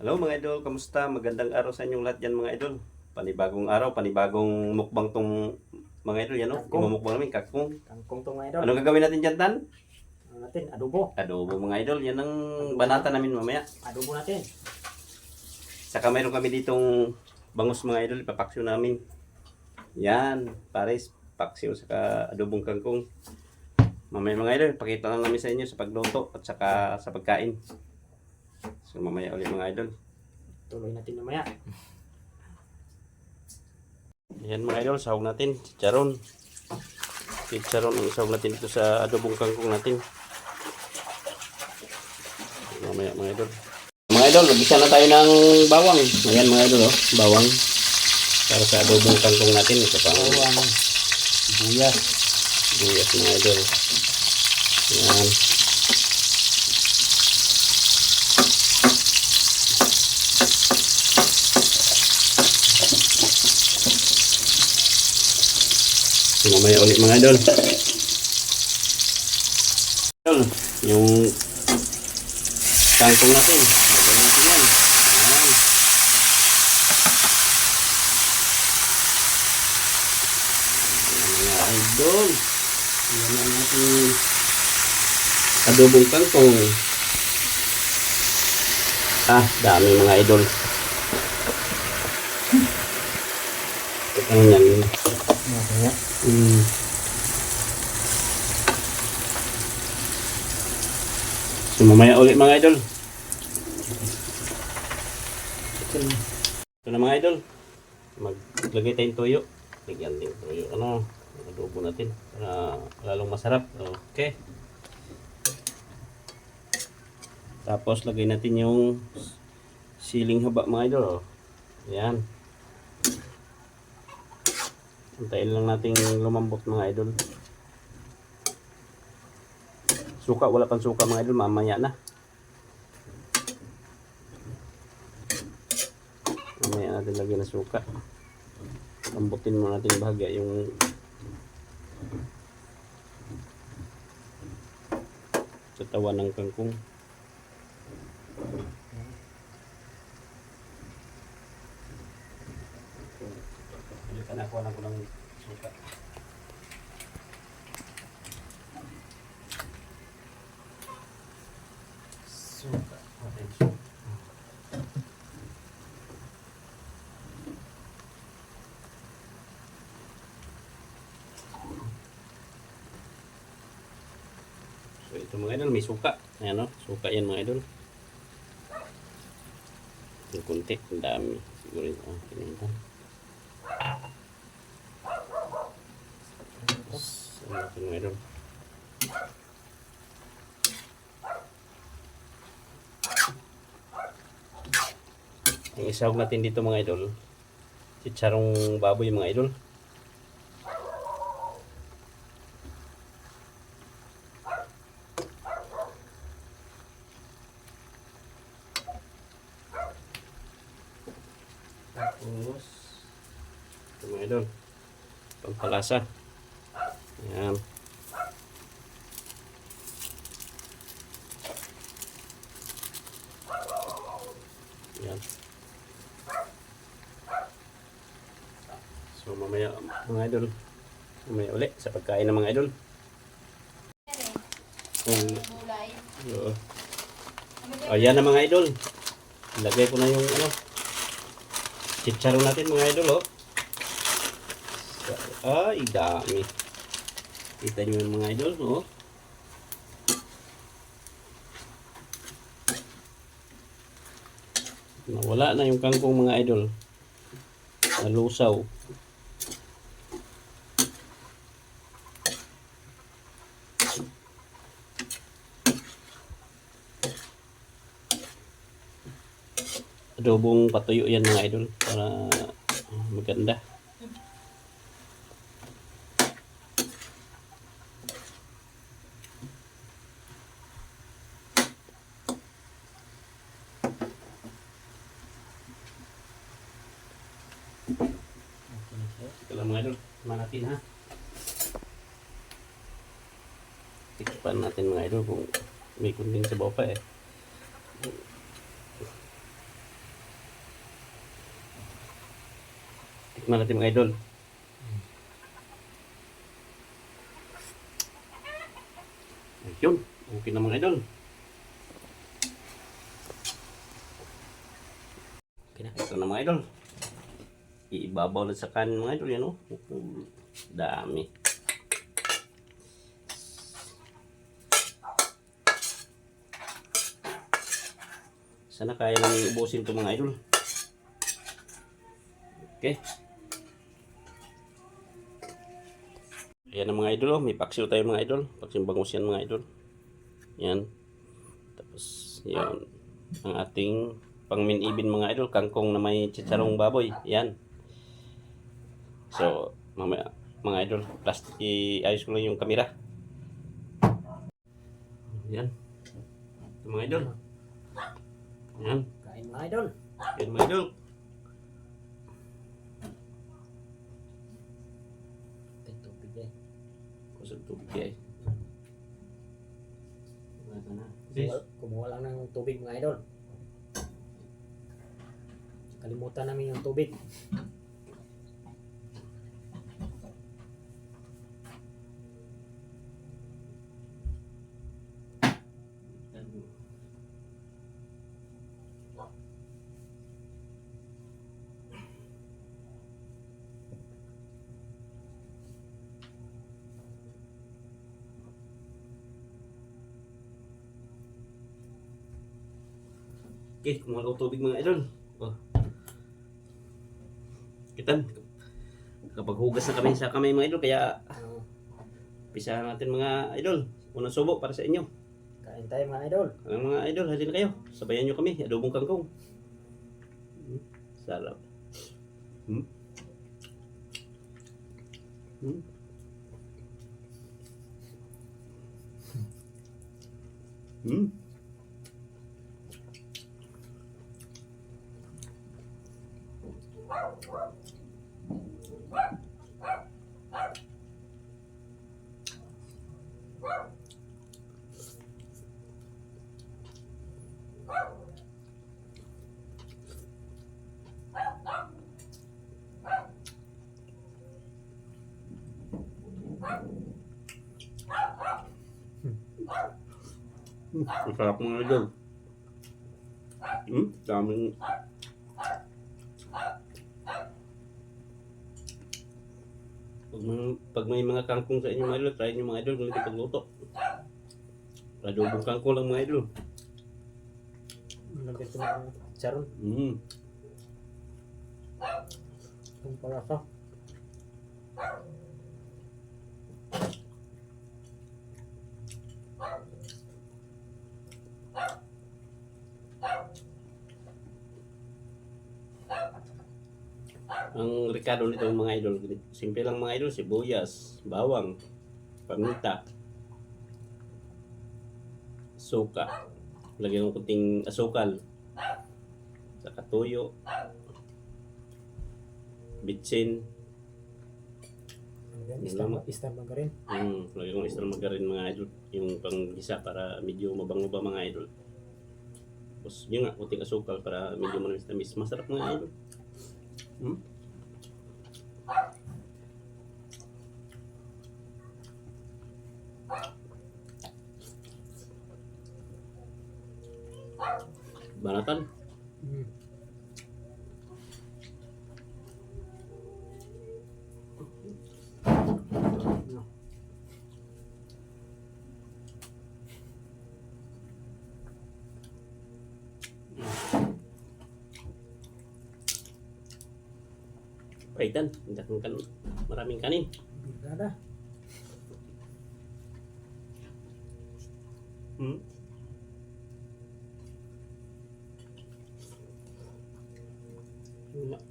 Hello mga idol, kamusta? Magandang araw sa inyong lahat yan mga idol. Panibagong araw, panibagong mukbang tong mga idol yan no? Kangkong. Imumukbang namin, kakong. Kangkong to mga idol. Anong gagawin natin dyan tan? Ano natin? Adobo. Adobo mga idol, yan ang banata namin mamaya. Adobo natin. Saka mayroon kami ditong bangus mga idol, ipapaksyo namin. Yan, pares, paksyo saka adobong kangkong. Mamaya mga idol, pakita lang namin sa inyo sa pagluto at saka sa pagkain. So mamaya ulit mga idol. Tuloy natin mamaya. Yan mga idol, sahog natin, chicharon. Chicharon ang sahog natin dito sa adobong kangkong natin. Mamaya mga idol. Mga idol, nagisa na tayo ng bawang. Ayan mga idol, oh, bawang. Para sa adobong kangkong natin. Ito pa ang Bawang. Sibuyas. buyas mga idol. Yan. Mamaya ulit mga idol. Idol, yung kangkong natin. Lagyan natin yan. Yan. Yan mga idol. Yan ang ating adobong kangkong. Ah, dami mga idol. Ano yan? Mamaya. Hmm. Mamaya ulit mga idol. Ito na mga idol. Maglagay tayong tuyo. Lagyan din tuyo. Ano? Adobo natin. Para lalong masarap. Okay. Tapos lagay natin yung siling haba mga idol. Oh. Yan. Antayin lang natin lumambot mga idol. Suka, wala pang suka mga idol, mamaya na. Mamaya natin lagyan ng suka. Lambutin mo natin bahagya yung katawan ng kangkong. Hindi ka nakuha na ko ng. Suka. Okay, suka. So ito mga idol, may suka. Ayan o, suka yan mga idol. Yung kunti, ang dami. Siguro ito. Ah, kinitan. Ano natin mga idol? Ang isahog natin dito mga idol, chicharong baboy mga idol. Tapos, ito mga idol, pampalasa. Yan. Yan. So mamaya mga idol, mamaya uli sa pagkain ng mga idol. Um, oo. Ayan na mga idol. Lagay ko na yung ano, chicharon natin mga idol oh. Ay, dami. Kita nyo mga idol, oh. Nawala na yung kangkong mga idol. Nalusaw. Adobong patuyo yan mga idol para maganda. Lang mga idol. Ha. Tikpan natin mga idol kung may kunting sabaw pa eh. Tikman natin mga idol. Ayun. Okay na mga idol. Okay na. Ito na mga idol. Iibabaw na sa kanin mga idol. Yan o. Dami. Sana kaya namin ubusin ito mga idol. Okay. Ayan na mga idol. oh. May paksiw tayo mga idol. Paksiw bangus yan mga idol. Yan. Tapos, yan. Ang ating pangmin-ibin mga idol. Kangkong na may chicharong baboy. Yan. So, mamaya, mga idol, last, iayos ko lang yung kamera. Yan. Ito mga idol. Yan. Kain mga idol. Yan mga idol. Ito tubig eh. Kusog tubig na. Kumuha, kumuha lang ng tubig mga idol. Kalimutan namin yung tubig. Okay, kumuha ko tubig mga idol. Oh. Kitan. Kapag hugas na kami sa kamay mga idol, kaya pisahan natin mga idol. Unang subo para sa inyo. kain tayo mga idol. Ang mga idol, halina kayo. Sabayan nyo kami. Adobong kangkong. Hmm, Sarap. Hmm? Hmm? Hmm? Hmm, Ang sarap mga idol. Hmm? Daming... Pag, mga- pag may mga kangkong sa inyo mga idol, try nyo mga idol kung ito pagluto. Adobong kangkong lang mga idol. Lagyan ko ng charon. Hmm. Itong palasa. Ang rekado nito mga idol, simple lang mga idol, sibuyas, bawang, paminta, suka, lagyan ng kunting asukal, saka tuyo, bitsin, Lagyan, Yun istar, lang. istar margarin. mm, lagyan ng extra margarin mga idol, yung panggisa para medyo mabango ba mga idol. Tapos yun nga, kunting asukal para medyo manamis-tamis. Masarap mga idol. Hmm? Banatan. Mm. Paitan. Hindi kan maraming kanin. Brigada. Hmm? Wala.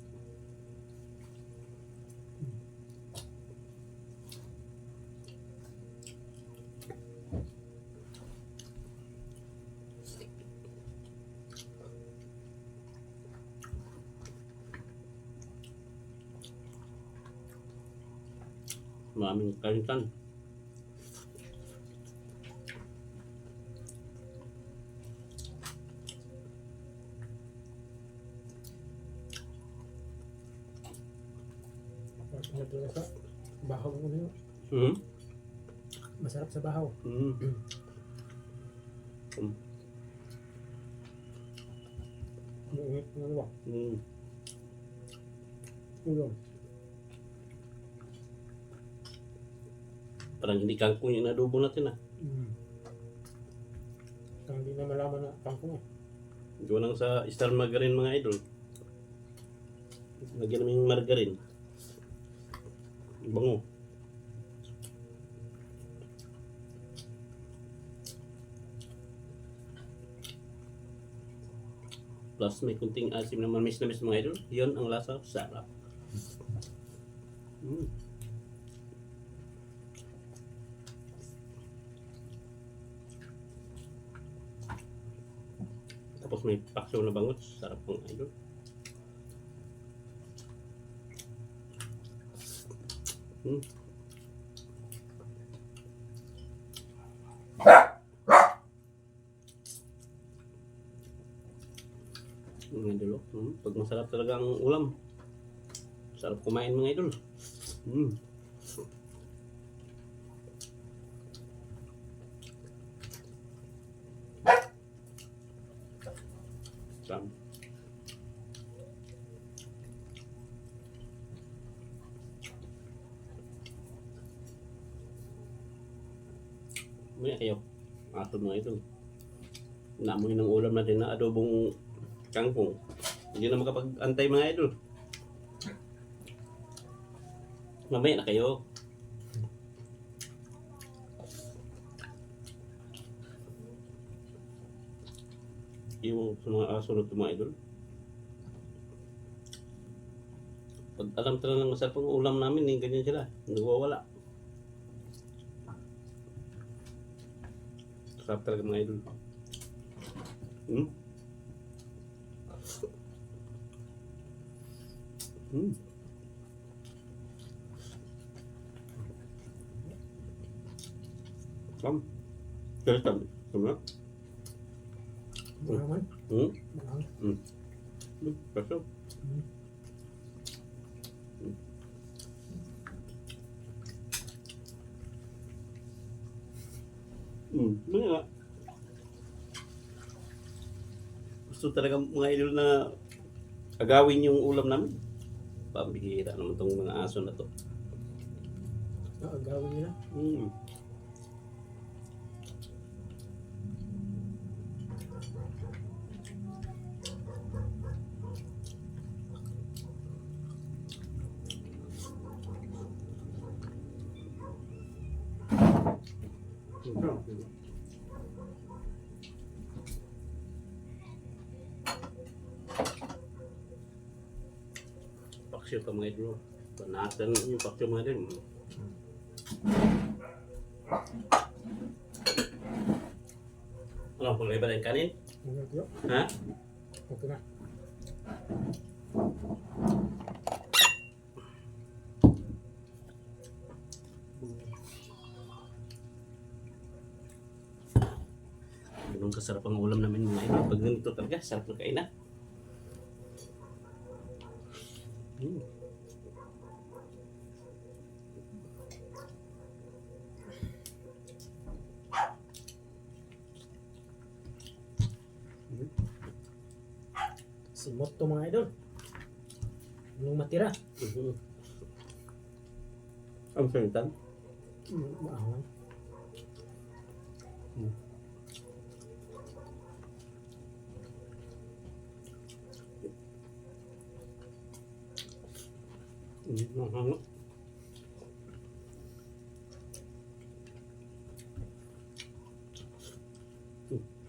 Maraming kalintan. Ano talaga sa bahaw ng ano yun. Hmm? Masarap sa bahaw. Hmm. Mainit ng ano ba? Hmm. Ulo. Parang hindi kangkong yung adobo natin ah. Mm. Hindi na malaman na kangkong eh. Gawa lang sa star margarine mga idol. Lagyan namin yung margarine. Bango. Plus may kunting asim na mamis na mis mga idol. Yun ang lasa. Sarap. Mm. Tapos may pakso na bangot. Sarap mga idol. Mm. Mga idol, oh. Mm. Pag masarap talaga ang ulam. Sarap kumain mga idol. Mm. Sarap. May ayaw. Ato mga ito. Naamoy ng ulam natin na adobong kangkong. Hindi na makapag-antay mga idol. Mamaya na kayo. Yung sa mga aso na mga idol. Pag alam talaga ng masarap ang ulam namin, eh, ganyan sila. Nagwawala. Sarap talaga mga idol. Hmm? Hmm. Sam. Kaya tam. Sama. Mahaman. Hmm. Mahang. Hmm. Pasok. Hmm. Hmm. Mga nga. Gusto talaga mga idol na agawin yung ulam namin. Pambihira naman tong mga aso na to. Aagawin nila. Hmm. Paksyo ka mga idol. Panatan yung paksyo mga idol. Ano, kulay ba ng kanin? Ha? Okay na. Ganun kasarap ang ulam namin mga idol. Pag ganito talaga, sarap na kain na. Mm. Simot to mga idol. Anong matira? Mhm. Ang salitan? Hmm. Mm, ang hango. Mm,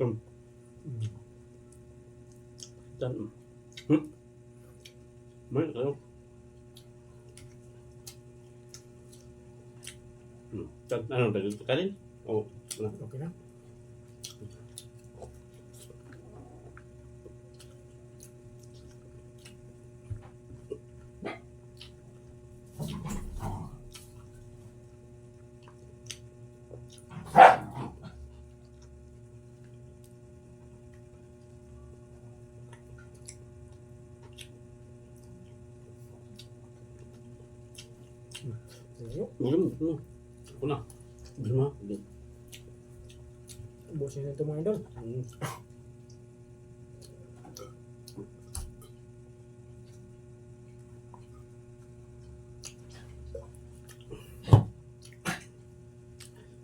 Kum. Hmm. Dan. Hmm. May ano? Hmm. Dan, ano dito kanin? Oh, ano? Okay na. Ulam, ulam. Ako na. Ulam na. Ubusin na ito mga idol. Mm.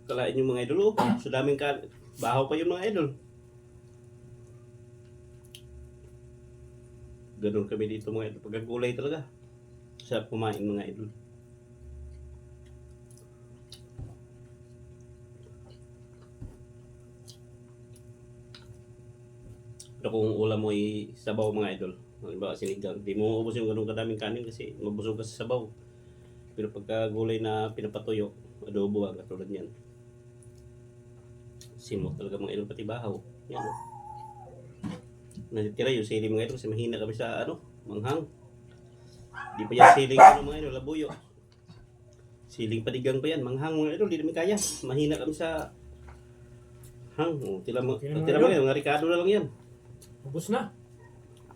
Kalain yung mga idol, oh. Sa daming ka... Bahaw pa yung mga idol. Ganun kami dito mga idol. Pagkagulay talaga. Sarap kumain mga idol. Pero kung ulam mo ay sabaw mga idol, halimbawa sinigang, di mo ubos yung ganun kadaming kanin kasi mabusog ka sa sabaw. Pero pagka gulay na pinapatuyo, adobo ang katulad niyan. Simot talaga mga idol pati bahaw. Yan o. Natitira yung sili mga idol kasi mahina kami sa ano, manghang. Di pa yan siling ano mga idol, labuyo. Siling padigang pa yan, manghang mga idol, di namin kaya. Mahina kami sa hang. Oh, tila Okay na, mga idol. mga ricado na lang yan. Ubus na.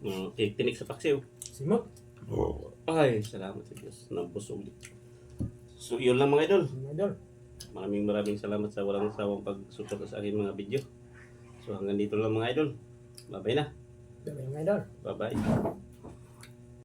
Uh, tinik sa paksiw. Simot. Ay, salamat sa Diyos. Nabusog. So, yun lang mga idol. Mga idol. Maraming maraming salamat sa walang sawang pagsuporta sa aking mga video. So, hanggang dito lang mga idol. Bye-bye na. Dali mga idol. Bye-bye.